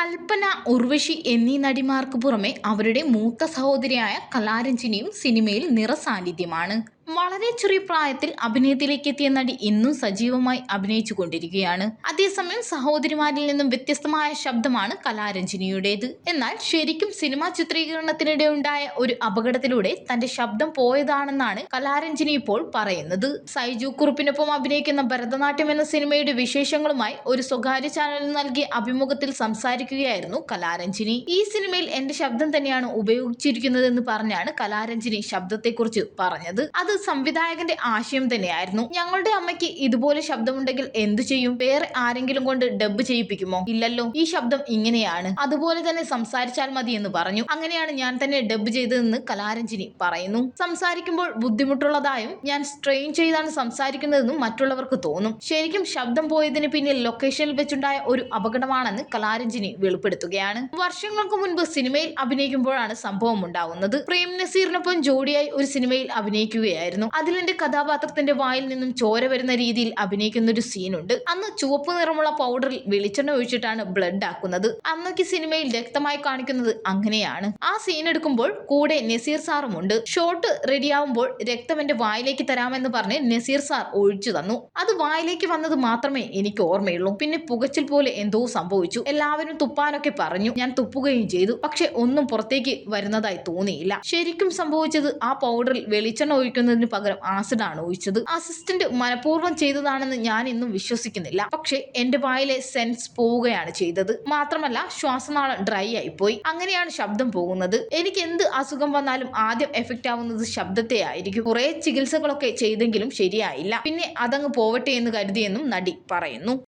കൽപ്പന ഉർവശി എന്നീ നടിമാർക്ക് പുറമെ അവരുടെ മൂത്ത സഹോദരിയായ കലാരഞ്ജിനിയും സിനിമയിൽ നിറസാന്നിധ്യമാണ്. വളരെ ചെറിയ പ്രായത്തിൽ അഭിനയത്തിലേക്ക് എത്തിയ നടി ഇന്നും സജീവമായി അഭിനയിച്ചു കൊണ്ടിരിക്കുകയാണ് അതേസമയം സഹോദരിമാരിൽ നിന്നും വ്യത്യസ്തമായ ശബ്ദമാണ് കലാരഞ്ജിനിയുടേത്. എന്നാൽ ശരിക്കും സിനിമാ ചിത്രീകരണത്തിനിടെ ഉണ്ടായ ഒരു അപകടത്തിലൂടെ തന്റെ ശബ്ദം പോയതാണെന്നാണ് കലാരഞ്ജിനി ഇപ്പോൾ പറയുന്നത്. സൈജു കുറുപ്പിനൊപ്പം അഭിനയിക്കുന്ന ഭരതനാട്യം എന്ന സിനിമയുടെ വിശേഷങ്ങളുമായി ഒരു സ്വകാര്യ ചാനലിന് നൽകിയ അഭിമുഖത്തിൽ സംസാരിക്കുകയായിരുന്നു കലാരഞ്ജിനി. ഈ സിനിമയിൽ എന്റെ ശബ്ദം തന്നെയാണ് ഉപയോഗിച്ചിരിക്കുന്നതെന്ന് പറഞ്ഞാണ് കലാരഞ്ജിനി ശബ്ദത്തെക്കുറിച്ച് പറഞ്ഞത്. അത് സംവിധായകന്റെ ആശയം തന്നെയായിരുന്നു. ഞങ്ങളുടെ അമ്മയ്ക്ക് ഇതുപോലെ ശബ്ദമുണ്ടെങ്കിൽ എന്തു ചെയ്യും? വേറെ ആരെങ്കിലും കൊണ്ട് ഡബ് ചെയ്യിപ്പിക്കുമോ? ഇല്ലല്ലോ ഈ ശബ്ദം ഇങ്ങനെയാണ്. അതുപോലെ തന്നെ സംസാരിച്ചാൽ മതി എന്ന് പറഞ്ഞു. അങ്ങനെയാണ് ഞാൻ തന്നെ ഡബ് ചെയ്തതെന്ന് കലാരഞ്ജിനി പറയുന്നു. സംസാരിക്കുമ്പോൾ ബുദ്ധിമുട്ടുള്ളതായും ഞാൻ സ്ട്രെയിൻ ചെയ്താണ് സംസാരിക്കുന്നതെന്നും മറ്റുള്ളവർക്ക് തോന്നും. ശരിക്കും ശബ്ദം പോയതിന് പിന്നിൽ ലൊക്കേഷനിൽ വെച്ചുണ്ടായ ഒരു അപകടമാണെന്ന് കലാരഞ്ജിനി വെളിപ്പെടുത്തുകയാണ്. വർഷങ്ങൾക്ക് മുൻപ് സിനിമയിൽ അഭിനയിക്കുമ്പോഴാണ് സംഭവം ഉണ്ടാവുന്നത്. പ്രേം നസീറിനൊപ്പം ജോഡിയായി ഒരു സിനിമയിൽ അഭിനയിക്കുകയായിരുന്നു. അതിലെന്റെ കഥാപാത്രത്തിന്റെ വായിൽ നിന്നും ചോര വരുന്ന രീതിയിൽ അഭിനയിക്കുന്ന ഒരു സീനുണ്ട്. അന്ന് ചുവപ്പ് നിറമുള്ള പൗഡറിൽ വെളിച്ചെണ്ണ ഒഴിച്ചിട്ടാണ് ബ്ലഡ് ആക്കുന്നത്. അന്നൊക്കെ സിനിമയിൽ രക്തമായി കാണിക്കുന്നത് അങ്ങനെയാണ്. ആ സീൻ എടുക്കുമ്പോൾ കൂടെ നസീർ സാറും ഉണ്ട്. ഷോട്ട് റെഡിയാവുമ്പോൾ രക്തം എന്റെ വായിലേക്ക് തരാമെന്ന് പറഞ്ഞ് നസീർ സാർ ഒഴിച്ചു തന്നു. അത് വായിലേക്ക് വന്നത് മാത്രമേ എനിക്ക് ഓർമ്മയുള്ളൂ. പിന്നെ പുകച്ചിൽ പോലെ എന്തോ സംഭവിച്ചു. എല്ലാവരും തുപ്പാനൊക്കെ പറഞ്ഞു. ഞാൻ തുപ്പുകയും ചെയ്തു. പക്ഷെ ഒന്നും പുറത്തേക്ക് വരുന്നതായി തോന്നിയില്ല. ശരിക്കും സംഭവിച്ചത് ആ പൗഡറിൽ വെളിച്ചെണ്ണ ഒഴിക്കുന്നതിന് പകരം ആസിഡ് ആണ് ഒഴിച്ചത്. അസിസ്റ്റന്റ് മനഃപൂർവം ചെയ്തതാണെന്ന് ഞാൻ ഇന്നും വിശ്വസിക്കുന്നില്ല. പക്ഷെ എന്റെ വായിലെ സെൻസ് പോവുകയാണ് ചെയ്തത്. മാത്രമല്ല ശ്വാസനാളം ഡ്രൈ ആയി പോയി അങ്ങനെയാണ് ശബ്ദം പോകുന്നത്. എനിക്ക് എന്ത് അസുഖം വന്നാലും ആദ്യം എഫക്റ്റ് ആവുന്നത് ശബ്ദത്തെ ആയിരിക്കും കുറെ ചികിത്സകളൊക്കെ ചെയ്തെങ്കിലും ശരിയായില്ല. പിന്നെ അതങ്ങ് പോവട്ടെ എന്ന് കരുതിയെന്നും നടി പറയുന്നു.